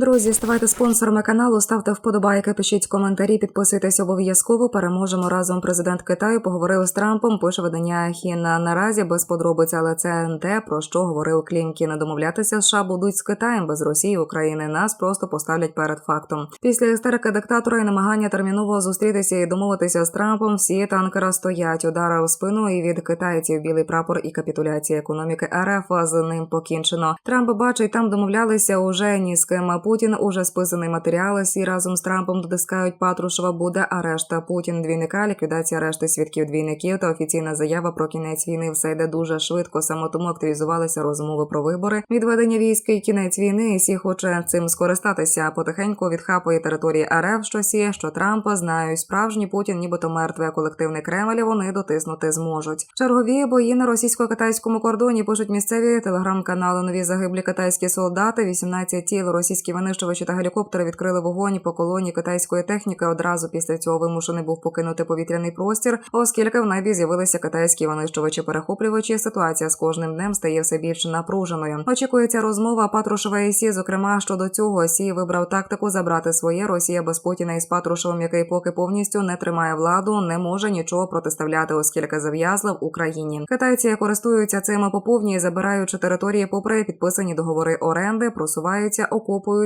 Друзі, ставайте спонсорами каналу, ставте вподобайки, пишіть коментарі, підписуйтесь обов'язково. Переможемо разом. Президент Китаю поговорив з Трампом. Пише видання Хіна наразі без подробиць, але це те, про що говорив Клімкін. Домовлятися США будуть з Китаєм без Росії України. Нас просто поставлять перед фактом. Після істерики диктатора і намагання терміново зустрітися і домовитися з Трампом. Всі танкера стоять. Удари у спину і від китайців білий прапор і капітуляція економіки РФ. З ним покінчено. Трамп бачить, там домовлялися уже ні з ким. Путін уже списаний матеріал. Всі разом з Трампом дотискають Патрушева. Буде арешта Путін двійника, ліквідація решти свідків двійників та офіційна заява про кінець війни. Все йде дуже швидко. Саме тому активізувалися розмови про вибори, відведення військ і кінець війни. І всі хоче цим скористатися. Потихеньку відхапує території РФ, що сіє, що Трампа знають. Справжній Путін, нібито мертвий, а колективний Кремль. Вони дотиснути зможуть. Чергові бої на російсько-китайському кордоні пишуть місцеві телеграм-канали. Нові загиблі китайські солдати. 18 тіл російські винищувачі та гелікоптери відкрили вогонь по колоні китайської техніки. Одразу після цього вимушений був покинути повітряний простір, оскільки в небі з'явилися китайські винищувачі-перехоплювачі. Ситуація з кожним днем стає все більш напруженою. Очікується розмова Патрушева і Сі. Зокрема, щодо цього Сі вибрав тактику забрати своє Росія без Путіна із Патрушевим, який поки повністю не тримає владу, не може нічого протиставляти, оскільки зав'язла в Україні. Китайці користуються цими по повній, забираючи території, попри підписані договори оренди, просуваються,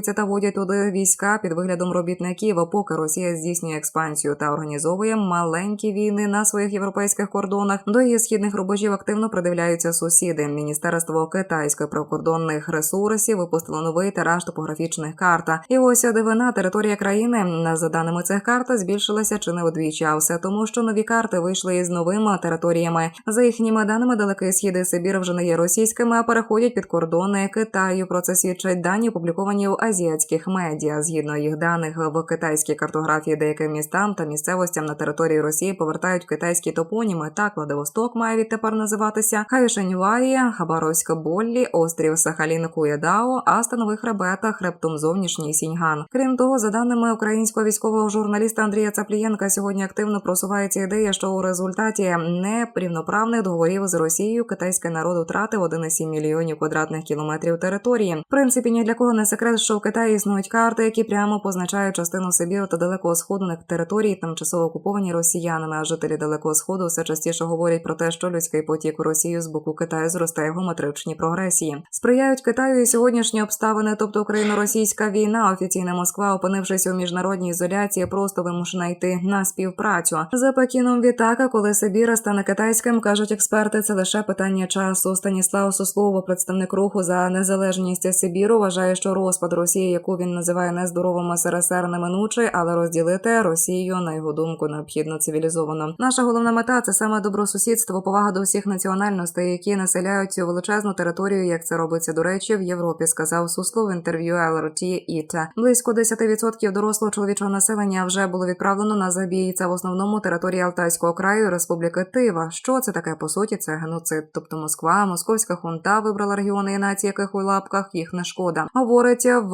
окопуються та водять туди війська під виглядом робітників. Поки Росія здійснює експансію та організовує маленькі війни на своїх європейських кордонах, до її східних рубежів активно придивляються сусіди. Міністерство китайських прикордонних ресурсів випустило новий тираж топографічних карт. І ось дивина територія країни за даними цих карт збільшилася чи не вдвічі. А все тому, що нові карти вийшли із новими територіями. За їхніми даними, далекий схід і Сибір вже не є російськими, а переходять під кордони Китаю. Про це свідчать дані, опубліковані у азіатських медіа. Згідно їх даних в китайській картографії деяким містам та місцевостям на території Росії повертають китайські топоніми. Так, Владивосток має відтепер називатися Хайшеньваї, Хабаровська Боллі, острів Сахалін Куєдао, а становий хребет хребтом зовнішній Сіньган. Крім того, за даними українського військового журналіста Андрія Цаплієнка, сьогодні активно просувається ідея, що у результаті непрівноправних договорів з Росією китайський народ втратив 1,7 мільйонів квадратних кілометрів території. В принципі, ні для кого не секрет, що в Китаї існують карти, які прямо позначають частину Сибіру та далекого сходу на території, тимчасово окуповані росіянами. А жителі далекого сходу все частіше говорять про те, що людський потік у Росію з боку Китаю зростає в геометричній прогресії. Сприяють Китаю і сьогоднішні обставини, тобто україно-російська війна. Офіційна Москва, опинившись у міжнародній ізоляції, просто вимушена йти на співпрацю за Пекіном. Відтака, коли Сибіра стане китайським, кажуть експерти. Це лише питання часу. Станіслав Суслово, представник руху за незалежність Сибіру, вважає, що розпад Росії, яку він називає нездоровим СРСР, неминучий, але розділити Росію на його думку необхідно цивілізовано. Наша головна мета це саме добросусідство, повага до всіх національностей, які населяють цю величезну територію, як це робиться до речі в Європі. Сказав Суслов в інтерв'ю LRT Іта. Близько 10% дорослого чоловічого населення вже було відправлено на забій. Це в основному території Алтайського краю Республіки Тива. Що це таке по суті? Це геноцид. Тобто Москва, московська хунта вибрала регіони і нації, яких у лапках їх не шкода. Говорить в